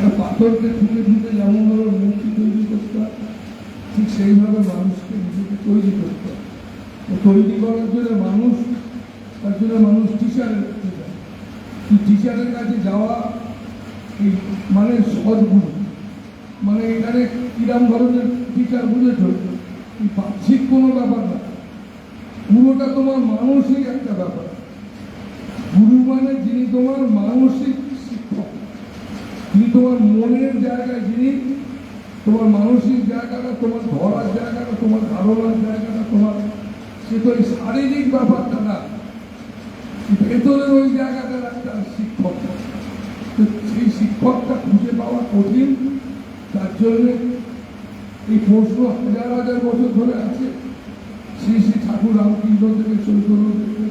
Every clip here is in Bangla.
একটা পাথরকে ঠুকে যেমন ভাবে মূর্তি তৈরি করতে হয়, ঠিক সেইভাবে মানুষকে নিজেকে তৈরি করতে হয়। তৈরি করার জন্য মানুষ, তার জন্য মানুষ টিচারের কাছে যায়। টিচারের কাছে যাওয়া এই মানে সদ্গুরু মানে এখানে কিরাম ধরনের টিচার বুঝেছ বাহ্যিক কোনো ব্যাপার না। পুরোটা তোমার মানসিক একটা ব্যাপার। গুরু মানে যিনি তোমার মানসিক তোমার মনের জায়গায় যিনি, তোমার মানসিক জায়গাটা, তোমার ধরার জায়গাটা, তোমার ধারণার জায়গাটা, তোমার সে তো এই শারীরিক ব্যাপারটা না, ভেতরের ওই জায়গাটার একটা শিক্ষক তো সেই শিক্ষকটা খুঁজে পাওয়া কঠিন, তার জন্য এই প্রশ্ন হাজার হাজার বছর ধরে আছে। শ্রী শ্রী ঠাকুর রামকৃষ্ণ থেকে চৈতন্য থেকে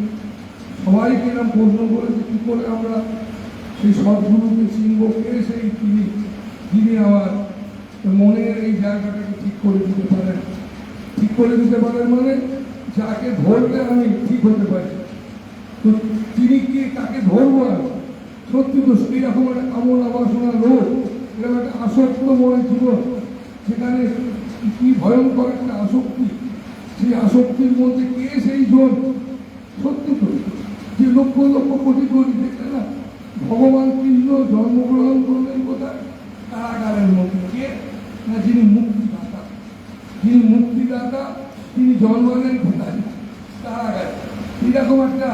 সবাইকে এরকম প্রশ্ন করেছে, কি করে আমরা সেই সদ্গুরুকে চিনব কে সেই তিনি যিনি আমার মনের এই জায়গাটাকে ঠিক করে দিতে পারেন ঠিক করে দিতে পারেন মানে যাকে ধরলে আমি ঠিক হতে পারি। তো তিনি কি তাকে ধরবো আমি? সত্যি তো এইরকম একটা কামনা বাসনা লোক, এরকম একটা আসক্ত মনে জীবন সেখানে কি ভয়ঙ্কর একটা আসক্তি। সেই আসক্তির মধ্যে কে সেই জন? সত্যি তো। যে লক্ষ লক্ষ কোটি কোটি দেখে না ভগবান কৃষ্ণ জন্মগ্রহণ করলেন কোথায়? কারাগারের মধ্যে না, যিনি মুক্তিদাতা যিনি মুক্তিদাতা, তিনি জন্মালেন কোথায়? কারাগারে। এরকম একটা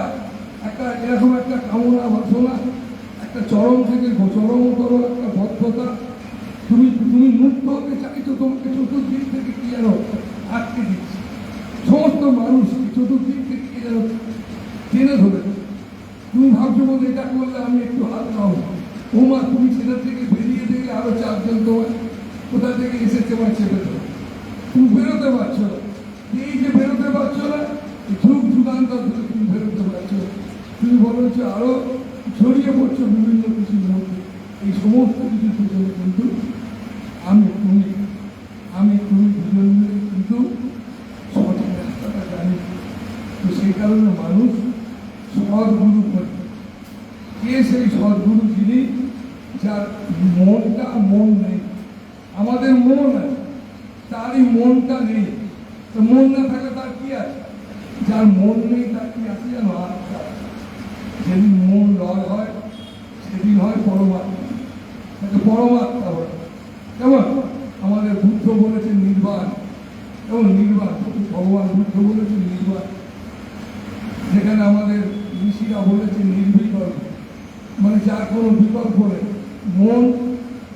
একটা, এরকম একটা কামনা বাসনা, একটা চরম থেকে চরমতর একটা ভদ্রতা। তুমি তুমি মুক্ত হতে চাইছো, তোমাকে চতুর্দিক থেকে কি যেন আটকে দিচ্ছে। সমস্ত মানুষ চতুর্দিক থেকে কি যেন টেনে ধরেছে তুমি ভাবছ বলে এটা করলে আমি একটু হালকা হব ও তুমি সেটা থেকে বেরিয়ে দেখলে আরও চারজন তোমার কোথা থেকে এসে তোমার চেপে ধরো তুমি বেরোতে পারছ এই যে বেরোতে পারছ না যুগ যুগান্তর ধরে তুমি বেরোতে পারছ তুমি বলো হচ্ছে আরও ছড়িয়ে পড়ছো বিভিন্ন কিছুর মধ্যে। এই সমস্ত কিছু কিন্তু আমি তুমি আমি তুমি দুজন মিলে কিন্তু সঠিক রাস্তাটা জানি তো সেই কারণে মানুষ সদ্গুরু করে কে সেই সদ্গুরু যিনি যার মনটা মন নেই? আমাদের মন আছে, তারই মনটা নেই। তো মন না থাকলে তার কি আছে? যার মন নেই, তার কি আছে যেন? আত্মা যেদিন মন লয় হয়, সেদিন হয় পরমাত্মা। তাকে পরমাত্মা বলে। কেমন? আমাদের বুদ্ধ বলেছেন নির্বাণ। এবং নির্বাণ। ভগবান বুদ্ধ বলেছেন নির্বাণ। যেখানে আমাদের ঋষিরা বলেছে নির্বিকল্প মানে যার কোনো বিকল্প নেই। মন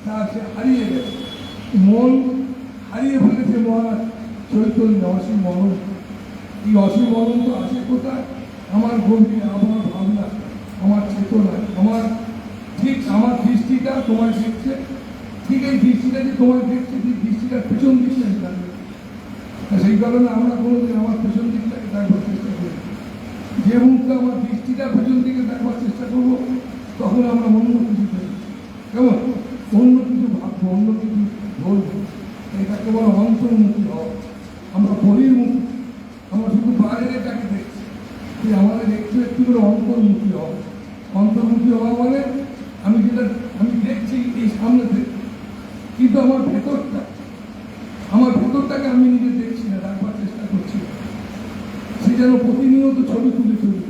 তার সে হারিয়ে গেছে। মন হারিয়ে ফেলেছে মহারাজ চৈতন্য অসীম মনন এই অসীম তো আছে কোথায়? আমার গভীরে আমার ভাবনা, আমার চেতনা, আমার ঠিক আমার দৃষ্টিটা তোমার দেখছে। ঠিক এই দৃষ্টিটা যে তোমার দেখছে ঠিক দৃষ্টিটার পেছন দিকটা জানবে। সেই কারণে আমরা কোনোদিন আমার পেছন দিকটাকে করি যে মুহূর্তে আমার দৃষ্টিটা পেছন দিকে দেখবার চেষ্টা করব, তখন আমরা অন্য কিছু দেখি কেমন? অন্য কিছু ভাববো, অন্য কিছু ধরবো এটাকে বলা অন্তর্মুখী হওয়া আমরা বহির্মুখী আমরা শুধু বাইরেটাকে দেখছি। যে আমাদের একটু একটু করে অন্তর্মুখী হওয়া অন্তর্মুখী হওয়া মানে আমি যেটা, আমি দেখছি এই সামনে থেকে। কিন্তু আমার ভেতরটা, আমার ভেতরটাকে আমি নিজে দেখছি না, রাখবার চেষ্টা করছি সে যেন প্রতিনিয়ত ছবি তুলে চলি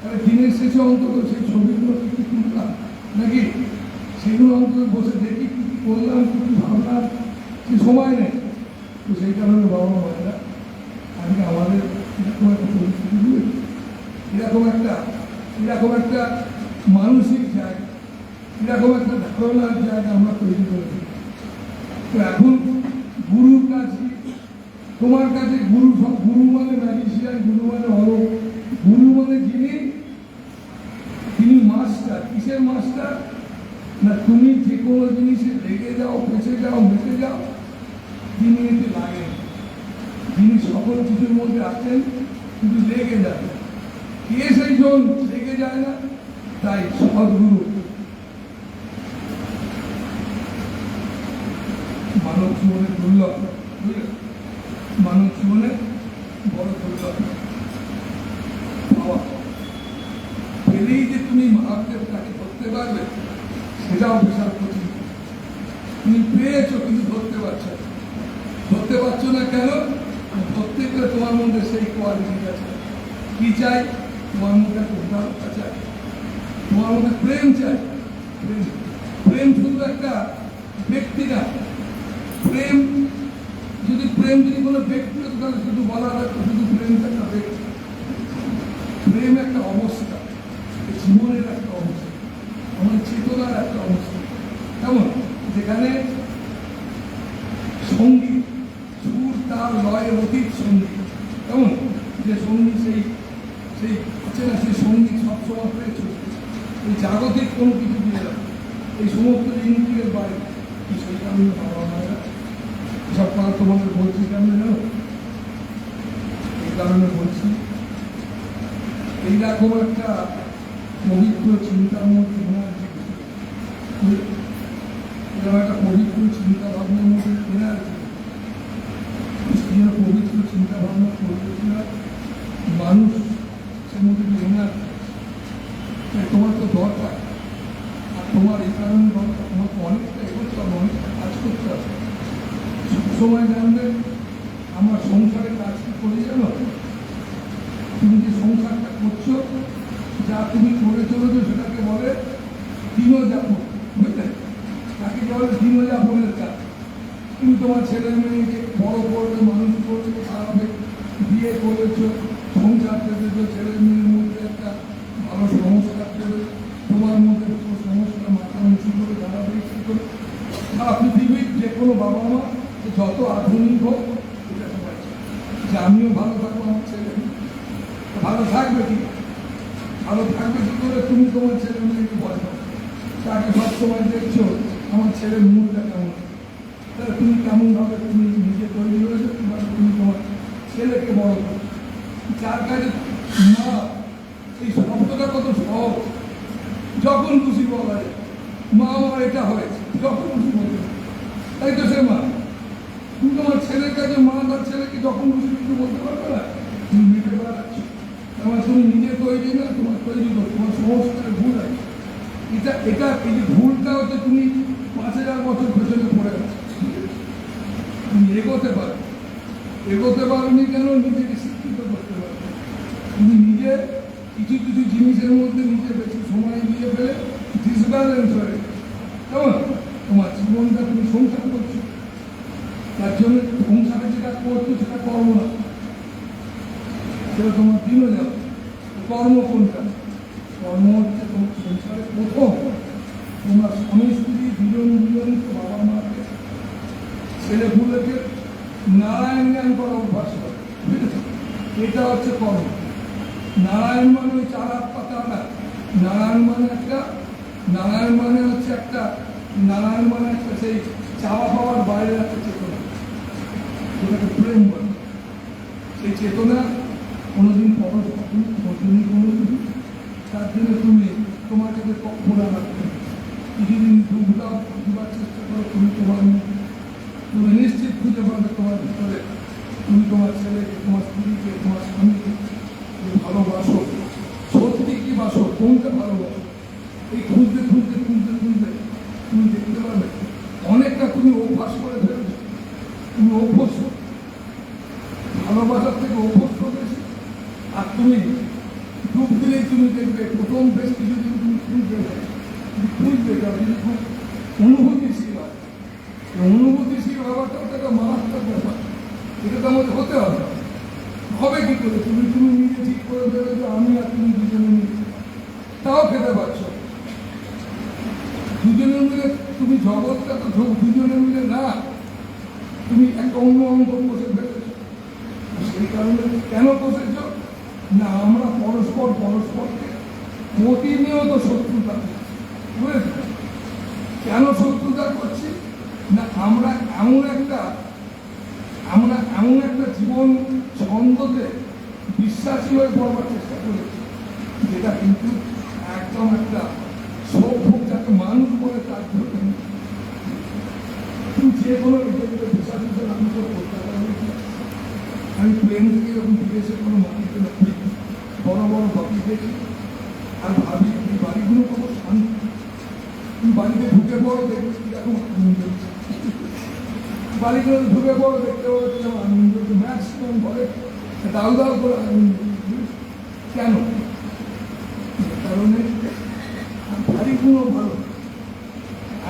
তাহলে দিনের শেষে অন্তত সেই ছবিগুলো কি কি তুললাম? নাকি সেগুলো অন্তত বসে দেখি, কি করলাম, কি ভাবলাম? সে সময় নেই। তো সেই কারণে বাবা মায়েরা আজকে আমাদের এরকম একটা পরিস্থিতি রয়েছে। এরকম একটা এরকম একটা মানসিক জায়গা, এরকম একটা ধারণার জায়গা আমরা তৈরি করেছি। তো এখন গুরুর কাছে তোমার কাছে গুরু গুরু মানে ম্যাজিশিয়ান, গুরু মানে হলো গুরু মানে যিনি তিনি মাস্টার। কিসের মাস্টার? না, তুমি যে কোনো জিনিসে লেগে যাও, ফেসে যাও মেসে যাও, তিনি এতে লাগেন। যিনি সকল কিছুর মধ্যে আছেন কিন্তু লেগে যাবে কে সেই জন লেগে যায় না। তাই সদ্গুরু মানব জীবনে দুর্লভ বুঝলে? মানব জীবনে বড় দুর্লভ পাওয়া পেলেই যে তুমি মহাদেব তাকে করতে পারবে সেটাও বিশাল কঠিন তুমি পেয়েছ কিন্তু ধরতে পারছ ধরতে পারছ না কেন ধরতে গেলে তোমার মধ্যে সেই কোয়ালিটিটা চাই কি চাই? তোমার মধ্যে একটা চাই। তোমার মধ্যে প্রেম চাই প্রেম শুধু একটা ব্যক্তি না। প্রেম, যদি প্রেম যদি কোনো ব্যক্তি হতো শুধু বলা হতো শুধু প্রেম একটা প্রেম একটা অবস্থা জীবনের একটা অবস্থা আমাদের চেতনার একটা অবস্থা। কেমন? যেখানে সংগীত সুর, তাল লয়ের অতীত সংগীত কেমন? যে সংগীত সেই সেই আছে না, সেই সংগীত সবসময় পেয়ে চলছে। এই জাগতিক কোনো কিছু দিয়ে না। এই সমস্ত জিনিসের বাইরে। সেই কারণে বাবা মায়েরা সব তোমাদের বলছি কেন জানো এই কারণে বলছি এইরকম একটা পবিত্র চিন্তার মধ্যে এনার্জি এরকম একটা পবিত্র চিন্তা ভাবনার মধ্যে যেন পবিত্র চিন্তা ভাবনা করবে মানুষ সে মধ্যে এনার্জি তোমার তো দরকার, আর তোমার এই কারণে দরকার তোমাকে অনেকটা এগোতে হবে, অনেকটা কাজ করতে হবে। সবসময় জানবে, আমার সংসারে কাজ কি করে জানো তুমি যে সংসারটা করছ যা তুমি করে চলেছো সেটাকে বলে দিনযাপন বুঝলে তাকে বলে দিনযাপনের কাজ তুমি তোমার ছেলে মেয়েকে বড় করবে, মানুষ করবে খাওয়াবে বিয়ে করেছ, সংসার পেতেছো ছেলে মেয়ের মধ্যে একটা ভালো সংস্কার দেবে, তোমার মধ্যে কোনো সংস্কার মাথা উঁচু করে দাঁড়াবে কি করে। পৃথিবীর যে কোনো বাবা মা যত আধুনিক হোক, এটা সবাই। যে আমিও ভালো থাকব, আমার ছেলে। ভালো থাকবে কি? ভালো থাকবে কি করে? তুমি তোমার ছেলে মেয়েকে পাবে তাকে সবসময় দেখছ, আমার ছেলের মুখটা কেমন? তাহলে তুমি কেমন ভাবে তুমি নিজে তৈরি হয়েছো? কিংবা তুমি তোমার ছেলেকে বড় করো? যার কাছে মা এই শব্দটা কত সহজ। যখন খুশি বলা যায় মা আমার এটা হয়েছে। যখন খুশি বলতে তাই তো সে মা। তুমি তোমার ছেলের কাছে মা তার ছেলেকে যখন খুশি কিছু বলতে পারবে না, তুমি মেটে বেড়াচ্ছ। আমার তুমি নিজে তৈরি না, তোমার তৈরি করো। তোমার সংস্কারে ভুল আছে। এটা এটা, এই যে ভুলটা হচ্ছে তুমি পাঁচ হাজার বছর পেছনে পড়ে গেছো এগোতে পারো। এগোতে পারোনি কেন? নিজেকে শিক্ষিত করতে পারো। তুমি নিজে কিছু কিছু জিনিসের মধ্যে নিজে বেশি সময় দিয়ে ফেলে ডিসব্যালেন্স হয়ে। কেমন? তোমার জীবনটা তুমি সংসার করছ। তার জন্য সংসারে যেটা করছ, সেটা কর্ম না। সেটা তোমার দিনও যাবে কর্ম কোনটা? কর্ম হচ্ছে তোমার সংসারে প্রথম। তোমার স্বামী, স্ত্রী দুজন দুজনকে বাবা মাকে ছেলে পুলেকে নারায়ণ জ্ঞান করা অভ্যাস করে? এটা হচ্ছে কর্ম নারায়ণ মানে ওই চারা পাতা না। নারায়ণ মানে একটা নারায়ণ মানে হচ্ছে একটা নারায়ণ মানে একটা সেই চাওয়া পাওয়ার বাইরে একটা চেতনা। যেটাকে প্রেম বলে। সেই চেতনা কোনোদিন পরস্পর তুমি খোঁজনি কোনোদিন তার জন্য তুমি তোমাকে যে খোলা রাখবে কিছুদিন ডুবদাও দিবার চেষ্টা করো, তুমি তোমার তুমি খুঁজে পাবে তোমার ভিতরে তুমি তোমার ছেলেকে তোমার স্ত্রীকে তোমার স্বামীকে ভালোবাসো সত্যি কি বাসো কোনটা ভালোবাসো এই খুঁজতে খুঁজতে খুঁজতে খুঁজতে তুমি দেখতে পাবে অনেকটা তুমি অভ্যাস করে ফেলেছো তুমি অভ্যস্ত ভালোবাসার থেকে অভ্যস্ত বেশি আর তুমি ডুব দিলেই তুমি দেখবে প্রথম বেশ কিছুদিন তুমি খুঁজবে না। তুমি খুঁজবে যাবে যদি খুব অনুভূতিশীল হয় এই অনুভূতিশীল হওয়াটা তো একটা মারাত্মক ব্যাপার। এটা তো আমাদের হতে হবে। হবে কি করে? তুমি তুমি নিজে ঠিক করে দেবে যে আমি আর তুমি দুজনে মিলে। তাও খেতে পারছ। দুজনে মিলে তুমি জগৎটা তো দুজনে মিলে না। তুমি একটা অন্য অঙ্গ বসে ফেলেছো। সেই কারণে কেন বসেছ? না, আমরা পরস্পর পরস্পরকে প্রতিনিয়ত শত্রুতা করছি। বুঝেছ? কেন শত্রুতা করছি? না, আমরা এমন একটা, আমরা এমন একটা জীবন ছন্দতে বিশ্বাসী হয়ে পড়বার চেষ্টা করেছি, যেটা কিন্তু একদম একটা সভ্য যাকে মানুষ বলে তার তুমি যে কোনো বিষয়কে বিশ্বাস হিসেবে আমি তো পারব আমি প্লেন থেকে যখন বিদেশে কোনো মানুষকে দেখি, বড় বড় বাড়ি দেখি, আর ভাবি এই বাড়িগুলো কত শান্তি। বাড়িতে ঢুকে পড়ো, দেখবে বাড়িতে ঢুকে পড়ো, দেখতে পাবো আনন্দ ম্যাক্সিমাম ঘরে? দাউ দাউ করে আনন্দ কেন? কারণে বাড়িগুলো ভালো।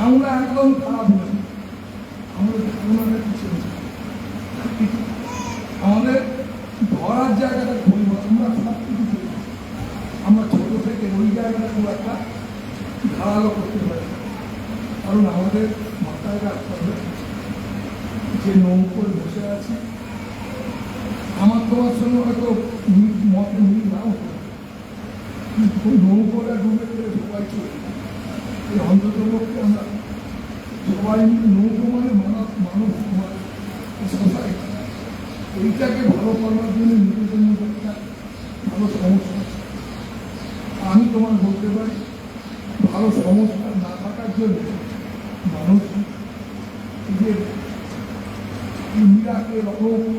আমরা একদম খারাপ নই। আমাদের কিছু আমাদের ধরার জায়গাটা খুবই। আমরা সব কিছু আমরা ছোট থেকে ওই জায়গাটা খুব একটা ধারালো করতে পারি কারণ আমাদের মাথায় রাখতে হবে যে নৌকোয় বসে আছে। আমার তোমার সঙ্গে হয়তো মত মিল নাও নৌকোটা ডুবে গেলে সবাই চলে এই পক্ষে আমরা সবাই নৌকো মানে মানব মানুষ সমাজ সোসাইটি এইটাকে ভালো করার জন্য নিজেদের মধ্যে একটা ভালো সমস্যা আমি তোমার বলতে পারি, ভালো সমস্যা না থাকার জন্য Uhum.